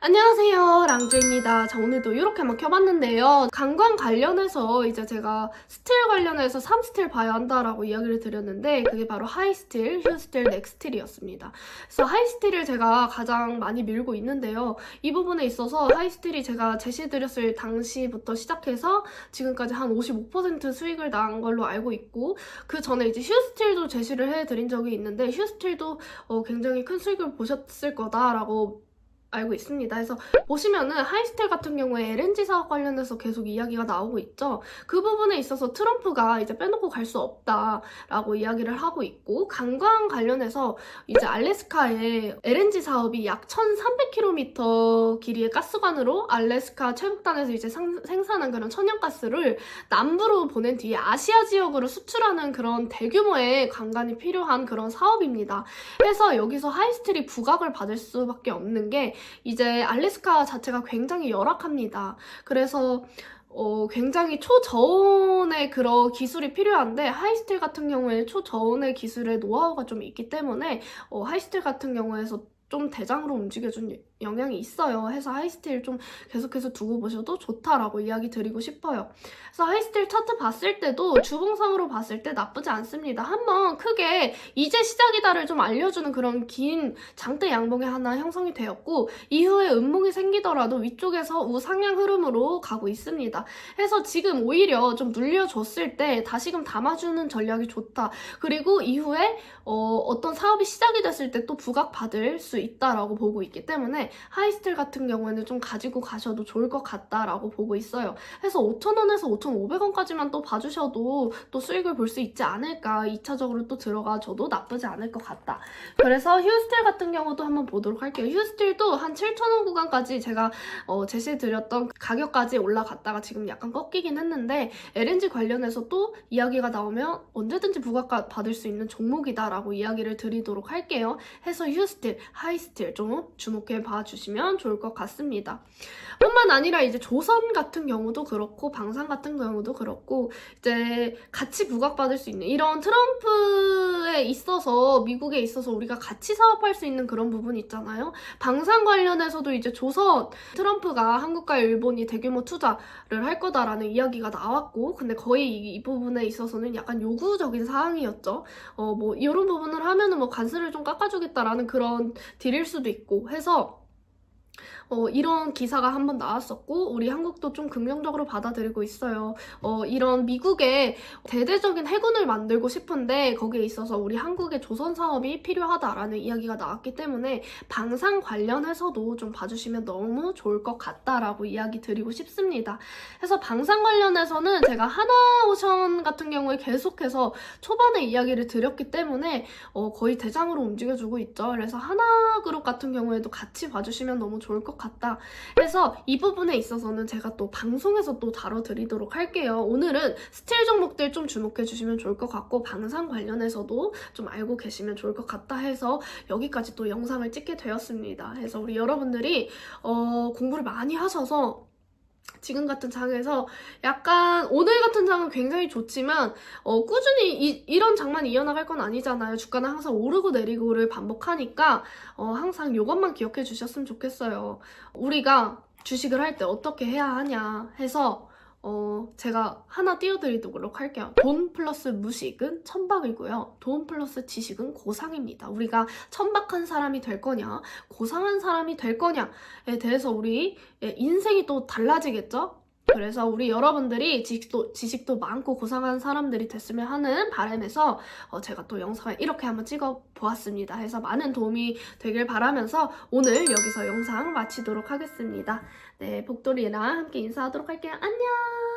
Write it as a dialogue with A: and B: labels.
A: 안녕하세요 랑주입니다. 자 오늘도 이렇게 한번 켜봤는데요. 관광 관련해서 이제 제가 스틸 관련해서 3스틸 봐야 한다라고 이야기를 드렸는데 그게 바로 하이스틸, 휴스틸, 넥스틸이었습니다. 그래서 하이스틸을 제가 가장 많이 밀고 있는데요. 이 부분에 있어서 하이스틸이 제가 제시해드렸을 당시부터 시작해서 지금까지 한 55% 수익을 난 걸로 알고 있고 그 전에 이제 휴스틸도 제시를 해드린 적이 있는데 휴스틸도 어, 굉장히 큰 수익을 보셨을 거다라고 알고 있습니다. 그래서 보시면은 하이스텔 같은 경우에 LNG 사업 관련해서 계속 이야기가 나오고 있죠. 그 부분에 있어서 트럼프가 이제 빼놓고 갈 수 없다라고 이야기를 하고 있고 관광 관련해서 이제 알래스카에 LNG 사업이 약 1,300km 길이의 가스관으로 알래스카 최북단에서 이제 상- 생산한 그런 천연가스를 남부로 보낸 뒤에 아시아 지역으로 수출하는 그런 대규모의 관광이 필요한 그런 사업입니다. 그래서 여기서 하이스텔이 부각을 받을 수밖에 없는 게 이제 알래스카 자체가 굉장히 열악합니다. 그래서 어, 굉장히 초저온의 그런 기술이 필요한데 하이스틸 같은 경우에 초저온의 기술의 노하우가 좀 있기 때문에 어, 하이스틸 같은 경우에서 좀 대장으로 움직여준 영향이 있어요. 해서 하이스틸 좀 계속해서 두고 보셔도 좋다라고 이야기 드리고 싶어요. 그래서 하이스틸 차트 봤을 때도 주봉상으로 봤을 때 나쁘지 않습니다. 한번 크게 이제 시작이다를 좀 알려주는 그런 긴 장대 양봉이 하나 형성이 되었고 이후에 음봉이 생기더라도 위쪽에서 우상향 흐름으로 가고 있습니다. 해서 지금 오히려 좀 눌려줬을 때 다시금 담아주는 전략이 좋다. 그리고 이후에 어, 떤 사업이 시작이 됐을 때 또 부각 받을 수 있다라고 보고 있기 때문에 하이스틸 같은 경우에는 좀 가지고 가셔도 좋을 것 같다라고 보고 있어요. 해서 5,000원에서 5,500원까지만 또 봐주셔도 또 수익을 볼 수 있지 않을까. 2차적으로 또 들어가줘도 나쁘지 않을 것 같다. 그래서 휴스틸 같은 경우도 한번 보도록 할게요. 휴스틸도 한 7,000원 구간까지 제가 어, 제시해드렸던 가격까지 올라갔다가 지금 약간 꺾이긴 했는데 LNG 관련해서 또 이야기가 나오면 언제든지 부각 받을 수 있는 종목이다라고 이야기를 드리도록 할게요. 해서 휴스틸, 하이스틸 좀 주목해 봐 주시면 좋을 것 같습니다. 뿐만 아니라 이제 조선 같은 경우도 그렇고 방산 같은 경우도 그렇고 이제 같이 부각받을 수 있는 이런 트럼프에 있어서 미국에 있어서 우리가 같이 사업할 수 있는 그런 부분 있잖아요. 방산 관련해서도 이제 조선 트럼프가 한국과 일본이 대규모 투자를 할 거다라는 이야기가 나왔고 근데 거의 이, 이 부분에 있어서는 약간 요구적인 사항이었죠. 어 뭐 이런 부분을 하면은 뭐 관세를 좀 깎아주겠다라는 그런 딜일 수도 있고 해서 어, 이런 기사가 한번 나왔었고 우리 한국도 좀 긍정적으로 받아들이고 있어요. 어, 이런 미국의 대대적인 해군을 만들고 싶은데 거기에 있어서 우리 한국의 조선 사업이 필요하다라는 이야기가 나왔기 때문에 방산 관련해서도 좀 봐주시면 너무 좋을 것 같다라고 이야기 드리고 싶습니다. 그래서 방산 관련해서는 제가 하나오션 같은 경우에 계속해서 초반에 이야기를 드렸기 때문에 어, 거의 대장으로 움직여주고 있죠. 그래서 하나그룹 같은 경우에도 같이 봐주시면 너무 좋을 것 같다. 그래서 이 부분에 있어서는 제가 또 방송에서 또 다뤄드리도록 할게요. 오늘은 스틸 종목들 좀 주목해 주시면 좋을 것 같고 방산 관련해서도 좀 알고 계시면 좋을 것 같다 해서 여기까지 또 영상을 찍게 되었습니다. 그래서 우리 여러분들이 어, 공부를 많이 하셔서 지금 같은 장에서 약간 오늘 같은 장은 굉장히 좋지만 어, 꾸준히 이, 이런 장만 이어나갈 건 아니잖아요. 주가는 항상 오르고 내리고를 반복하니까 어, 항상 이것만 기억해 주셨으면 좋겠어요. 우리가 주식을 할 때 어떻게 해야 하냐 해서 어, 제가 하나 띄워드리도록 할게요. 돈 플러스 무식은 천박이고요. 돈 플러스 지식은 고상입니다. 우리가 천박한 사람이 될 거냐, 고상한 사람이 될 거냐에 대해서 우리 예, 인생이 또 달라지겠죠? 그래서 우리 여러분들이 지식도, 지식도 많고 고상한 사람들이 됐으면 하는 바람에서 어, 제가 또 영상을 이렇게 한번 찍어 보았습니다. 해서 많은 도움이 되길 바라면서 오늘 여기서 영상 마치도록 하겠습니다. 네, 복돌이랑 함께 인사하도록 할게요. 안녕!